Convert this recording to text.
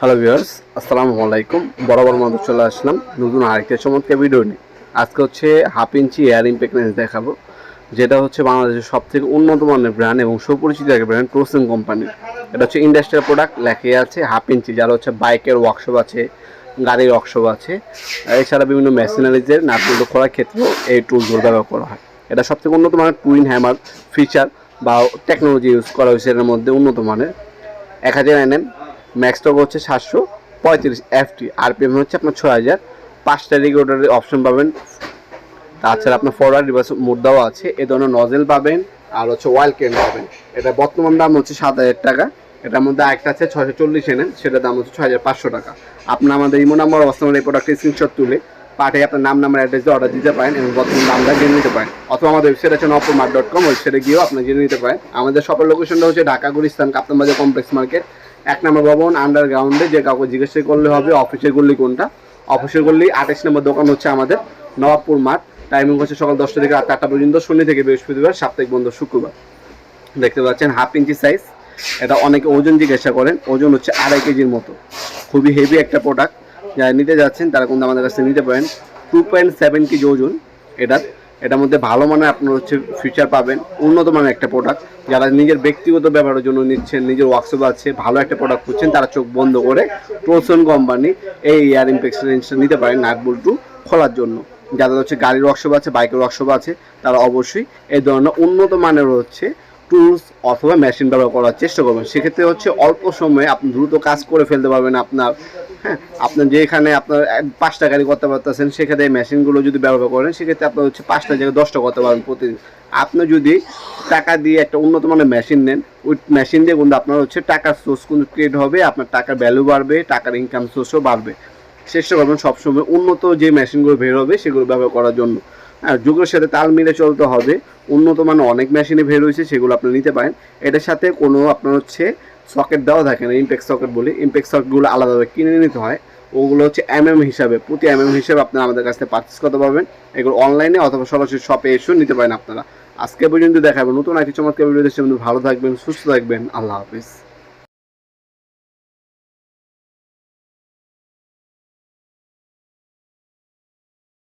Hello viewers আসসালামু আলাইকুম বরাবর মতো চলে আসলাম। নতুন আরেকটা চমৎকার ভিডিও নিয়ে। আজকে হচ্ছে হাফ ইঞ্চি এয়ার ইম্পেকনেন্স দেখাবো, যেটা হচ্ছে বাংলাদেশের সব থেকে উন্নত মানের ব্র্যান্ড এবং সুপরিচিত একটা ব্র্যান্ড টোসেন কোম্পানি এটা হচ্ছে ইন্ডাস্ট্রিয়াল প্রোডাক্ট লেখে আছে হাফ ইঞ্চি যারা হচ্ছে বাইকের ওয়ার্কশপ আছে, গাড়ির ওয়ার্কশপ আছে। এছাড়া বিভিন্ন মেশিনারিজের নাটগুলো করার ক্ষেত্রেও এই টুলগুলো ব্যবহার করা হয়। এটা সব থেকে উন্নত মানের টুইন হ্যামার ফিচার বা টেকনোলজি ইউজ করা হয়েছে, এর মধ্যে উন্নত মানের। এক হাজার এনএম ম্যাক্স টক হচ্ছে সাতশো পঁয়ত্রিশ এফটি আরপিএম হচ্ছে আপনার ছয় হাজার। পাঁচটা রেগুলেটরের অপশন পাবেন। তাছাড়া আপনার ফরওয়ার্ড রিভার্স মোড দেওয়া আছে। এ ধরনের নজেল পাবেন আর হচ্ছে ওয়াইল কেন পাবেন। এটা বর্তমান দাম হচ্ছে সাত হাজার টাকা। এটার মধ্যে একটা আছে ছয়শো চল্লিশ এনেন সেটার দাম হচ্ছে ছয় হাজার পাঁচশো টাকা। আপনার আমাদের ইমো নাম্বার অবস্থান এই প্রোডাক্টের স্ক্রিনশট তুলে পাঠিয়ে আপনার নাম নাম্বার অ্যাড্রেস দিয়ে অর্ডার দিতে পারেন এবং বর্তমান দামটা জেনে নিতে পারেন। অথবা আমাদের ওয়েবসাইট আছে নপুরমার্ট ডট কম ওয়েবসাইটে গিয়েও আপনি জেনে নিতে পারেন। আমাদের শপের লোকেশনটা হচ্ছে ঢাকা, গুলিস্তান, কাপ্তানবাজার কমপ্লেক্স মার্কেট এক নম্বর ভবন আন্ডারগ্রাউন্ডে যে কাউকে জিজ্ঞেস করলে হবে অফিসের গল্লি কোনটা? অফিসের গল্লি আঠাশ নম্বর দোকান হচ্ছে আমাদের, নবাবপুর মাঠ। টাইমিং হচ্ছে সকাল দশটা থেকে রাত আটটা পর্যন্ত, শনি থেকে বৃহস্পতিবার, সাপ্তাহিক বন্ধ, শুক্রবার। দেখতে পাচ্ছেন হাফ ইঞ্চি সাইজ এটা অনেকে ওজন জিজ্ঞাসা করেন, ওজন হচ্ছে আড়াই কেজির মতো। খুবই হেভি একটা প্রোডাক্ট যারা নিতে যাচ্ছেন, তারা কিন্তু আমাদের কাছে নিতে পারেন। টু পয়েন্ট সেভেন কেজি ওজন। এটার এটার মধ্যে ভালো মানের আপনার হচ্ছে ফিচার পাবেন, উন্নত মানের একটা প্রোডাক্ট যারা নিজের ব্যক্তিগত ব্যবহারের জন্য নিচ্ছেন, নিজের ওয়ার্কশপ আছে, ভালো একটা প্রোডাক্ট খুঁজছেন, তারা চোখ বন্ধ করে প্রসন কোম্পানি এই ইয়ার ইম্পেক্সেন্সটা নিতে পারেন নাট টু খোলার জন্য। যাদের হচ্ছে গাড়ির ওয়ার্কশপ আছে বাইকের ওয়ার্কশপ আছে, তারা অবশ্যই এই ধরনের উন্নত মানের হচ্ছে টুলস অথবা মেশিন ব্যবহার করার চেষ্টা করবেন। সেক্ষেত্রে হচ্ছে অল্প সময়ে আপনি দ্রুত কাজ করে ফেলতে পারবেন আপনার হ্যাঁ আপনার যেখানে আপনার পাঁচটা গাড়ি করতে পারতেছেন সেক্ষেত্রে মেশিনগুলো যদি ব্যবহার করেন, সেক্ষেত্রে আপনার হচ্ছে পাঁচটা জায়গায় দশটা করতে পারবেন প্রতিদিন। আপনি যদি টাকা দিয়ে একটা উন্নত মানের মেশিন নেন, ওই মেশিন দিয়ে কিন্তু আপনার হচ্ছে টাকার সোর্স কিন্তু ক্রিয়েট হবে, আপনার টাকার ভ্যালু বাড়বে, টাকার ইনকাম সোর্সও বাড়বে। চেষ্টা করবেন সবসময় উন্নত যে মেশিনগুলো বের হবে, সেগুলো ব্যবহার করার জন্য। আর যুগের সাথে তাল মিলে চলতে হবে। উন্নত মানের অনেক মেশিনে বের হয়েছে সেগুলো আপনি নিতে পারেন। এটার সাথে কোনো আপনার হচ্ছে সকেট দেওয়া থাকে না, ইম্প্যাক্ট সকেট বলে। ইম্প্যাক্ট সকেটগুলো আলাদাভাবে কিনে নিতে হয়। ওগুলো হচ্ছে এম এম হিসাবে, প্রতি এমএম হিসাবে আপনারা আমাদের কাছ থেকে পারচেস করতে পারবেন। এগুলো অনলাইনে অথবা সরাসরি শপে এসেও নিতে পারেন আপনারা। আজকে পর্যন্ত দেখাবেন নতুন একটি চমৎকার ভিডিও দেখতে ভালো থাকবেন, সুস্থ থাকবেন। আল্লাহ হাফিজ।